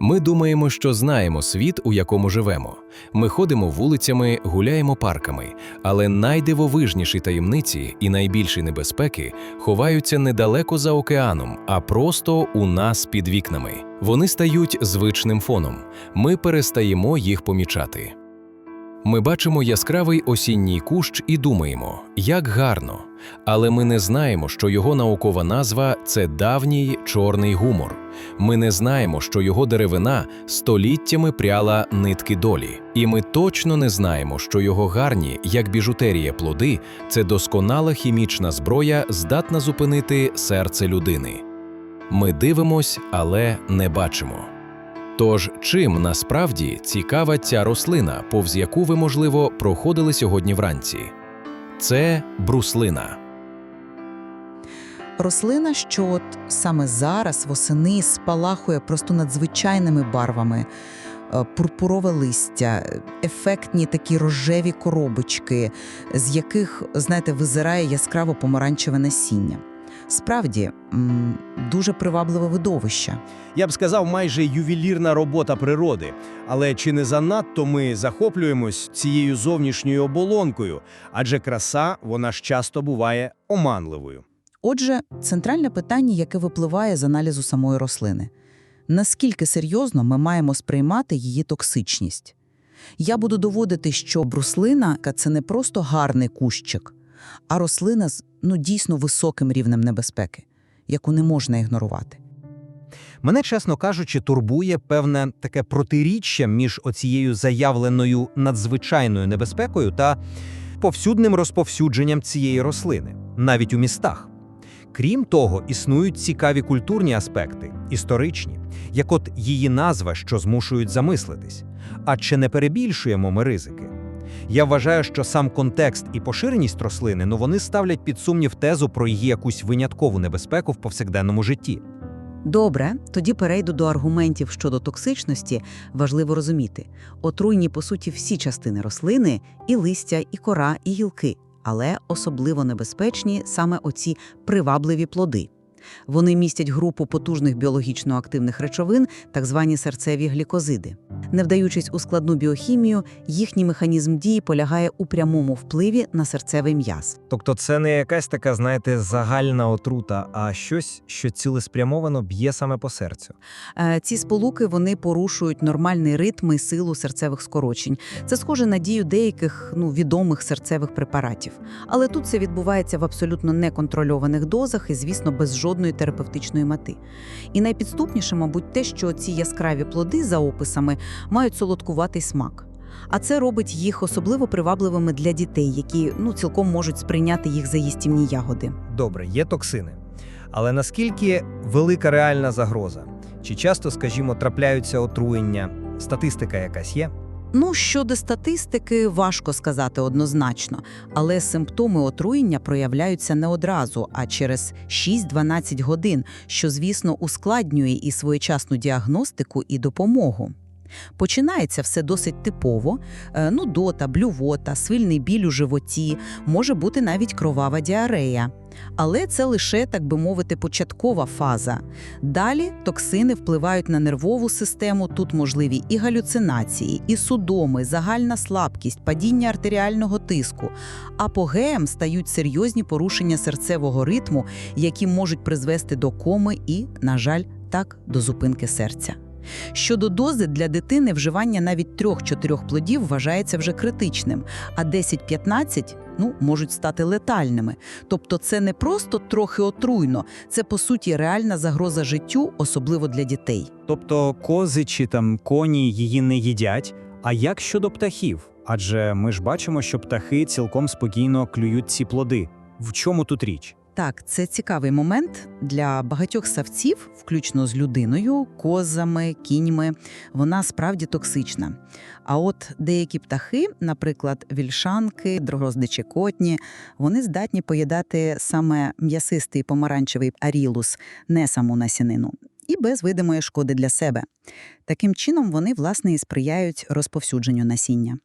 Ми думаємо, що знаємо світ, у якому живемо. Ми ходимо вулицями, гуляємо парками, але найдивовижніші таємниці і найбільші небезпеки ховаються недалеко за океаном, а просто у нас під вікнами. Вони стають звичним фоном. Ми перестаємо їх помічати. Ми бачимо яскравий осінній кущ і думаємо, як гарно. Але ми не знаємо, що його наукова назва це давній чорний гумор. Ми не знаємо, що його деревина століттями пряла нитки долі. І ми точно не знаємо, що його гарні, як біжутерія плоди, це досконала хімічна зброя, здатна зупинити серце людини. Ми дивимось, але не бачимо. Тож, чим насправді цікава ця рослина, повз яку ви, можливо, проходили сьогодні вранці? Це бруслина. Рослина, що от саме зараз восени спалахує просто надзвичайними барвами. Е, Пурпурове листя, ефектні такі рожеві коробочки, з яких, знаєте, визирає яскраво помаранчеве насіння. Справді, дуже привабливе видовище. Я б сказав, майже ювелірна робота природи. Але чи не занадто ми захоплюємось цією зовнішньою оболонкою? Адже краса, вона ж часто буває оманливою. Отже, центральне питання, яке випливає з аналізу самої рослини. Наскільки серйозно ми маємо сприймати її токсичність? Я буду доводити, що бруслина – це не просто гарний кущик, а рослина з ну, дійсно високим рівнем небезпеки, яку не можна ігнорувати. Мене, чесно кажучи, турбує певне таке протиріччя між оцією заявленою надзвичайною небезпекою та повсюдним розповсюдженням цієї рослини, навіть у містах. Крім того, існують цікаві культурні аспекти, історичні, як от її назва, що змушують замислитись. А чи не перебільшуємо ми ризики? Я вважаю, що сам контекст і поширеність рослини, ну вони ставлять під сумнів тезу про її якусь виняткову небезпеку в повсякденному житті. Добре, тоді перейду до аргументів щодо токсичності. Важливо розуміти. Отруйні, по суті, всі частини рослини – і листя, і кора, і гілки, але особливо небезпечні саме оці привабливі плоди. Вони містять групу потужних біологічно активних речовин, так звані серцеві глікозиди. Не вдаючись у складну біохімію, їхній механізм дії полягає у прямому впливі на серцевий м'яз. Тобто це не якась така, знаєте, загальна отрута, а щось, що цілеспрямовано б'є саме по серцю. Е, Ці сполуки вони порушують нормальний ритм і силу серцевих скорочень. Це схоже на дію деяких ну, відомих серцевих препаратів. Але тут це відбувається в абсолютно неконтрольованих дозах і, звісно, без жодної терапевтичної мети. І найпідступніше, мабуть, те, що ці яскраві плоди за описами мають солодкуватий смак. А це робить їх особливо привабливими для дітей, які ну цілком можуть сприйняти їх за їстівні ягоди. Добре, є токсини. Але наскільки велика реальна загроза? Чи часто, скажімо, трапляються отруєння? Статистика якась є? Ну, щодо статистики, важко сказати однозначно, але симптоми отруєння проявляються не одразу, а через 6-12 годин, що, звісно, ускладнює і своєчасну діагностику, і допомогу. Починається все досить типово: е, нудота, блювота, свильний біль у животі, може бути навіть кровава діарея. Але це лише, так би мовити, початкова фаза. Далі токсини впливають на нервову систему. Тут можливі і галюцинації, і судоми, загальна слабкість, падіння артеріального тиску. Апогеєм стають серйозні порушення серцевого ритму, які можуть призвести до коми і, на жаль, так до зупинки серця. Щодо дози для дитини вживання навіть 3-4 плодів вважається вже критичним, а 10-15 ну, можуть стати летальними. Тобто це не просто трохи отруйно, це по суті реальна загроза життю, особливо для дітей. Тобто кози чи там коні її не їдять. А як щодо птахів? Адже ми ж бачимо, що птахи цілком спокійно клюють ці плоди. В чому тут річ? Так, це цікавий момент для багатьох савців, включно з людиною, козами, кіньми. Вона справді токсична. А от деякі птахи, наприклад, вільшанки, дрогоздичі котні, вони здатні поїдати саме м'ясистий помаранчевий арілус, не саму насінину, і без видимої шкоди для себе. Таким чином вони, власне, і сприяють розповсюдженню насіння.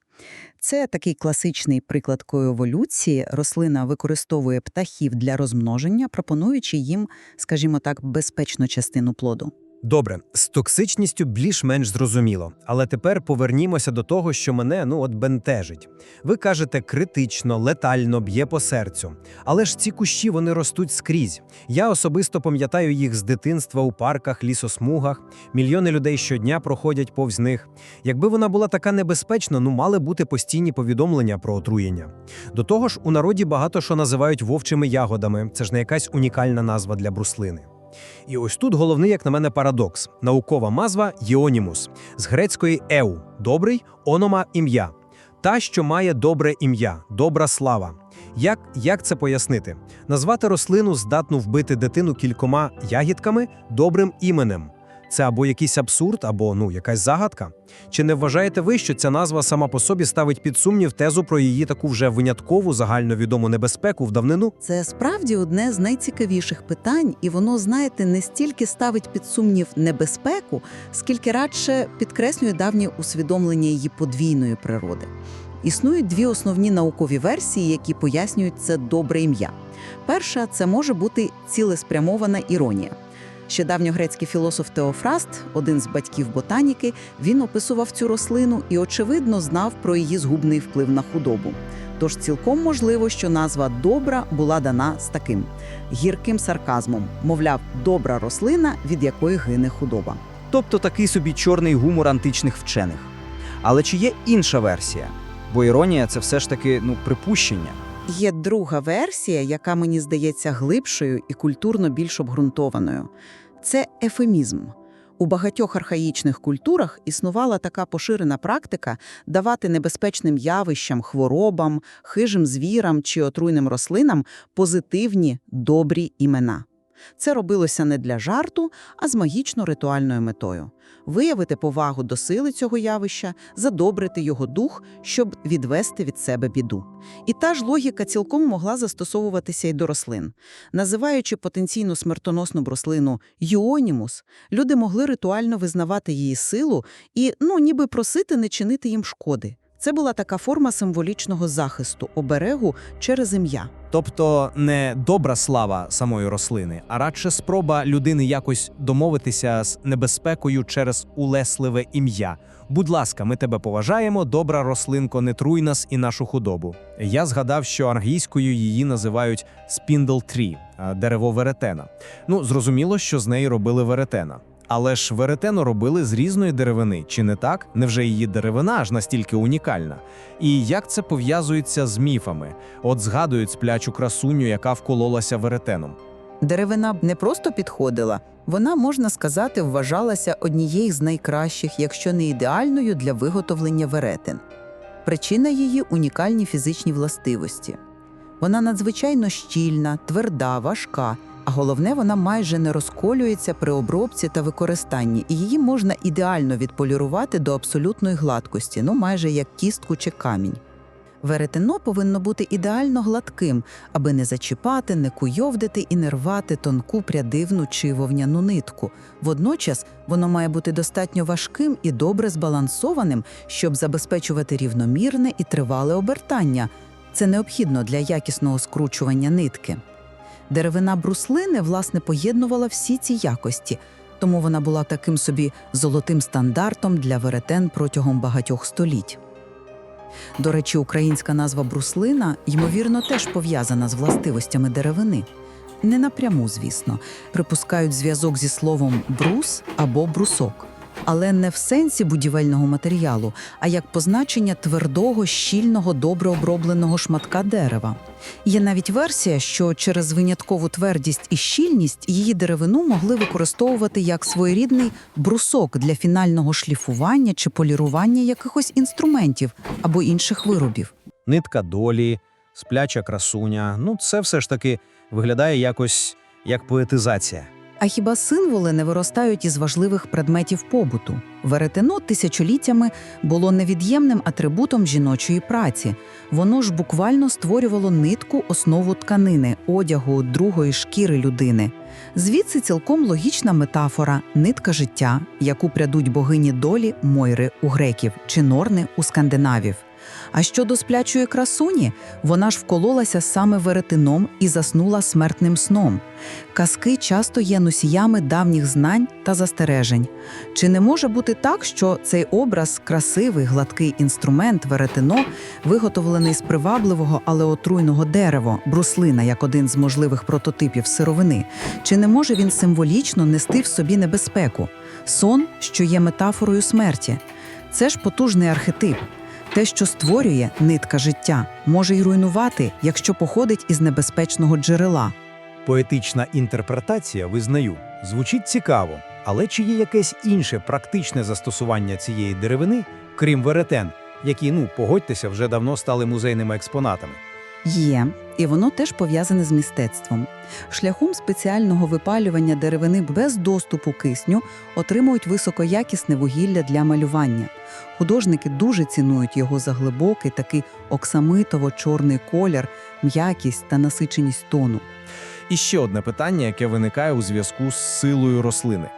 Це такий класичний приклад коеволюції. Рослина використовує птахів для розмноження, пропонуючи їм, скажімо так, безпечну частину плоду. Добре, з токсичністю більш-менш зрозуміло. Але тепер повернімося до того, що мене ну от бентежить. Ви кажете, критично, летально б'є по серцю. Але ж ці кущі вони ростуть скрізь. Я особисто пам'ятаю їх з дитинства у парках, лісосмугах. Мільйони людей щодня проходять повз них. Якби вона була така небезпечна, ну мали бути постійні повідомлення про отруєння. До того ж, у народі багато що називають вовчими ягодами. Це ж не якась унікальна назва для бруслини. І ось тут головний, як на мене, парадокс: наукова назва Єонімус з грецької еу добрий, онома ім'я. Та, що має добре ім'я, добра слава. Як, як це пояснити? Назвати рослину здатну вбити дитину кількома ягідками добрим іменем. Це або якийсь абсурд, або ну якась загадка. Чи не вважаєте ви, що ця назва сама по собі ставить під сумнів тезу про її таку вже виняткову загальновідому небезпеку в давнину? Це справді одне з найцікавіших питань, і воно, знаєте, не стільки ставить під сумнів небезпеку, скільки радше підкреслює давнє усвідомлення її подвійної природи. Існують дві основні наукові версії, які пояснюють це добре ім'я. Перша це може бути цілеспрямована іронія. Ще давньогрецький філософ Теофраст, один з батьків ботаніки, він описував цю рослину і, очевидно, знав про її згубний вплив на худобу. Тож цілком можливо, що назва добра була дана з таким гірким сарказмом, мовляв, добра рослина, від якої гине худоба. Тобто такий собі чорний гумор античних вчених. Але чи є інша версія? Бо іронія це все ж таки ну, припущення. Є друга версія, яка мені здається глибшою і культурно більш обґрунтованою. Це ефемізм. У багатьох архаїчних культурах існувала така поширена практика давати небезпечним явищам, хворобам, хижим звірам чи отруйним рослинам позитивні, добрі імена. Це робилося не для жарту, а з магічно-ритуальною метою виявити повагу до сили цього явища, задобрити його дух, щоб відвести від себе біду. І та ж логіка цілком могла застосовуватися й до рослин. Називаючи потенційно смертоносну рослину юонімус, люди могли ритуально визнавати її силу і, ну, ніби просити не чинити їм шкоди. Це була така форма символічного захисту, оберегу через ім'я. Тобто не добра слава самої рослини, а радше спроба людини якось домовитися з небезпекою через улесливе ім'я. Будь ласка, ми тебе поважаємо, добра рослинко, не труй нас і нашу худобу. Я згадав, що англійською її називають tree – а, дерево веретена. Ну, зрозуміло, що з неї робили веретена. Але ж веретено робили з різної деревини, чи не так? Невже її деревина аж настільки унікальна? І як це пов'язується з міфами? От згадують сплячу красуню, яка вкололася веретеном. Деревина б не просто підходила, вона, можна сказати, вважалася однією з найкращих, якщо не ідеальною для виготовлення веретен. Причина її унікальні фізичні властивості. Вона надзвичайно щільна, тверда, важка, головне, вона майже не розколюється при обробці та використанні, і її можна ідеально відполірувати до абсолютної гладкості, ну майже як кістку чи камінь. Веретено повинно бути ідеально гладким, аби не зачіпати, не куйовдити і не рвати тонку прядивну чи вовняну нитку. Водночас воно має бути достатньо важким і добре збалансованим, щоб забезпечувати рівномірне і тривале обертання. Це необхідно для якісного скручування нитки. Деревина бруслини, власне, поєднувала всі ці якості, тому вона була таким собі золотим стандартом для веретен протягом багатьох століть. До речі, українська назва бруслина, ймовірно, теж пов'язана з властивостями деревини. Не напряму, звісно, припускають зв'язок зі словом брус або брусок, але не в сенсі будівельного матеріалу, а як позначення твердого, щільного, добре обробленого шматка дерева. Є навіть версія, що через виняткову твердість і щільність її деревину могли використовувати як своєрідний брусок для фінального шліфування чи полірування якихось інструментів або інших виробів. Нитка долі, спляча красуня. Ну, це все ж таки виглядає якось як поетизація. А хіба символи не виростають із важливих предметів побуту? Веретено тисячоліттями було невід'ємним атрибутом жіночої праці. Воно ж буквально створювало нитку основу тканини, одягу, другої шкіри людини. Звідси цілком логічна метафора нитка життя, яку прядуть богині долі Мойри у греків чи Норни у скандинавів. А щодо сплячої красуні, вона ж вкололася саме веретеном і заснула смертним сном. Казки часто є носіями давніх знань та застережень. Чи не може бути так, що цей образ красивий, гладкий інструмент веретено, виготовлений з привабливого, але отруйного дерева, бруслина як один з можливих прототипів сировини, чи не може він символічно нести в собі небезпеку? Сон, що є метафорою смерті. Це ж потужний архетип. Те, що створює нитка життя, може й руйнувати, якщо походить із небезпечного джерела. Поетична інтерпретація, визнаю, звучить цікаво, але чи є якесь інше практичне застосування цієї деревини, крім веретен, які, ну, погодьтеся, вже давно стали музейними експонатами? Є, і воно теж пов'язане з мистецтвом. Шляхом спеціального випалювання деревини без доступу кисню отримують високоякісне вугілля для малювання. Художники дуже цінують його за глибокий такий оксамитово-чорний колір, м'якість та насиченість тону. І ще одне питання, яке виникає у зв'язку з силою рослини.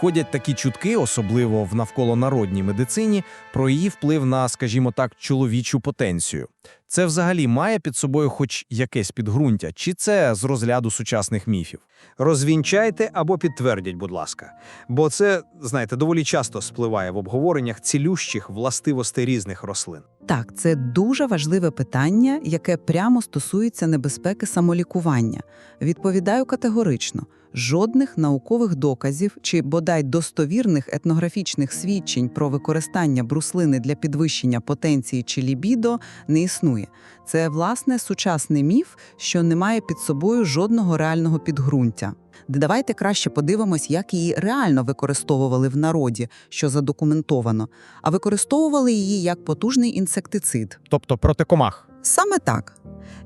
Ходять такі чутки, особливо в навколонародній медицині, про її вплив на, скажімо так, чоловічу потенцію. Це взагалі має під собою хоч якесь підґрунтя, чи це з розряду сучасних міфів? Розвінчайте або підтвердіть, будь ласка. Бо це, знаєте, доволі часто спливає в обговореннях цілющих властивостей різних рослин. Так, це дуже важливе питання, яке прямо стосується небезпеки самолікування. Відповідаю категорично. Жодних наукових доказів чи бодай достовірних етнографічних свідчень про використання бруслини для підвищення потенції чи лібідо не існує. Це власне сучасний міф, що не має під собою жодного реального підґрунтя. Давайте краще подивимось, як її реально використовували в народі, що задокументовано, а використовували її як потужний інсектицид. Тобто проти комах. Саме так.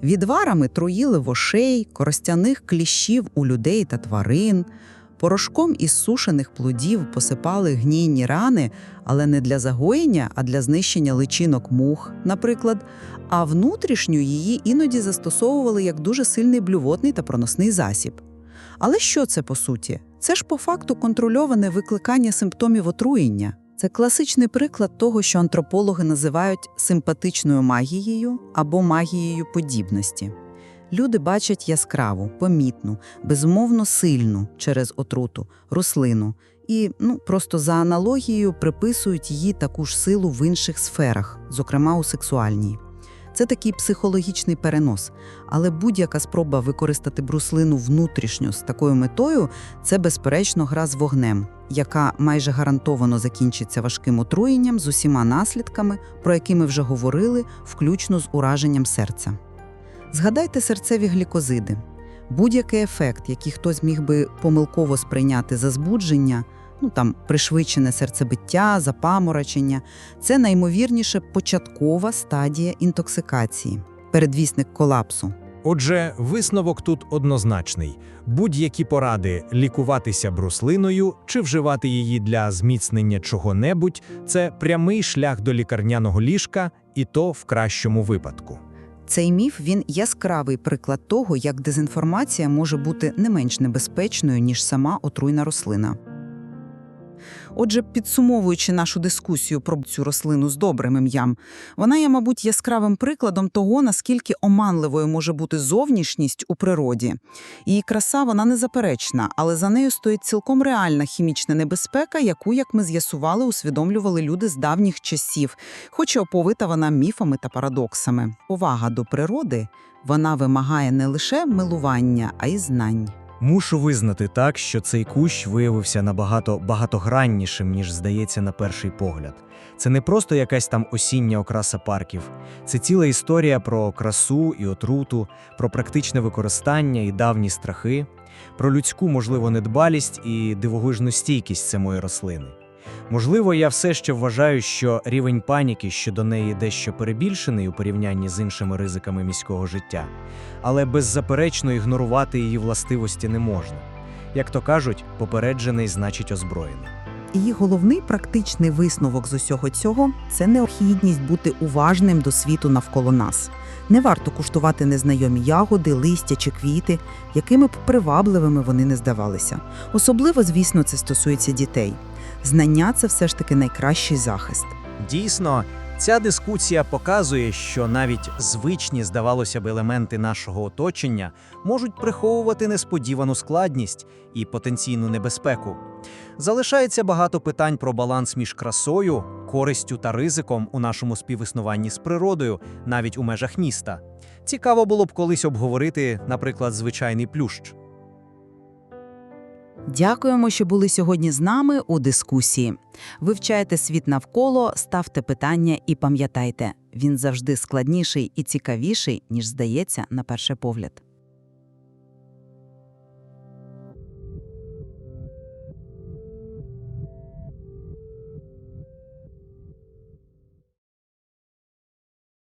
Відварами труїли вошей, коростяних кліщів у людей та тварин, порошком із сушених плодів посипали гнійні рани, але не для загоєння, а для знищення личинок мух, наприклад. А внутрішню її іноді застосовували як дуже сильний блювотний та проносний засіб. Але що це по суті? Це ж по факту контрольоване викликання симптомів отруєння. Це класичний приклад того, що антропологи називають симпатичною магією або магією подібності. Люди бачать яскраву, помітну, безумовно сильну через отруту рослину і ну, просто за аналогією приписують їй таку ж силу в інших сферах, зокрема у сексуальній. Це такий психологічний перенос. Але будь-яка спроба використати бруслину внутрішньо з такою метою це, безперечно, гра з вогнем, яка майже гарантовано закінчиться важким отруєнням з усіма наслідками, про які ми вже говорили, включно з ураженням серця. Згадайте серцеві глікозиди. Будь-який ефект, який хтось міг би помилково сприйняти за збудження, ну там пришвидшене серцебиття, запаморочення, це наймовірніше початкова стадія інтоксикації, передвісник колапсу. Отже, висновок тут однозначний: будь-які поради лікуватися бруслиною чи вживати її для зміцнення чого-небудь це прямий шлях до лікарняного ліжка, і то в кращому випадку. Цей міф він яскравий приклад того, як дезінформація може бути не менш небезпечною, ніж сама отруйна рослина. Отже, підсумовуючи нашу дискусію про цю рослину з добрим ім'ям, вона є, мабуть, яскравим прикладом того, наскільки оманливою може бути зовнішність у природі. Її краса вона незаперечна, але за нею стоїть цілком реальна хімічна небезпека, яку, як ми з'ясували, усвідомлювали люди з давніх часів, хоч і оповита вона міфами та парадоксами. Увага до природи вона вимагає не лише милування, а й знань. Мушу визнати так, що цей кущ виявився набагато багатограннішим, ніж здається на перший погляд. Це не просто якась там осіння окраса парків, це ціла історія про красу і отруту, про практичне використання і давні страхи, про людську, можливо, недбалість і дивовижну стійкість самої рослини. Можливо, я все ще вважаю, що рівень паніки щодо неї дещо перебільшений у порівнянні з іншими ризиками міського життя, але беззаперечно ігнорувати її властивості не можна. Як то кажуть, попереджений значить озброєний. І головний практичний висновок з усього цього це необхідність бути уважним до світу навколо нас. Не варто куштувати незнайомі ягоди, листя чи квіти, якими б привабливими вони не здавалися. Особливо, звісно, це стосується дітей. Знання це все ж таки найкращий захист. Дійсно, Ця дискусія показує, що навіть звичні, здавалося б, елементи нашого оточення можуть приховувати несподівану складність і потенційну небезпеку. Залишається багато питань про баланс між красою, користю та ризиком у нашому співіснуванні з природою, навіть у межах міста. Цікаво було б колись обговорити, наприклад, звичайний плющ. Дякуємо, що були сьогодні з нами у дискусії. Вивчайте світ навколо, ставте питання і пам'ятайте, він завжди складніший і цікавіший, ніж здається на перший погляд.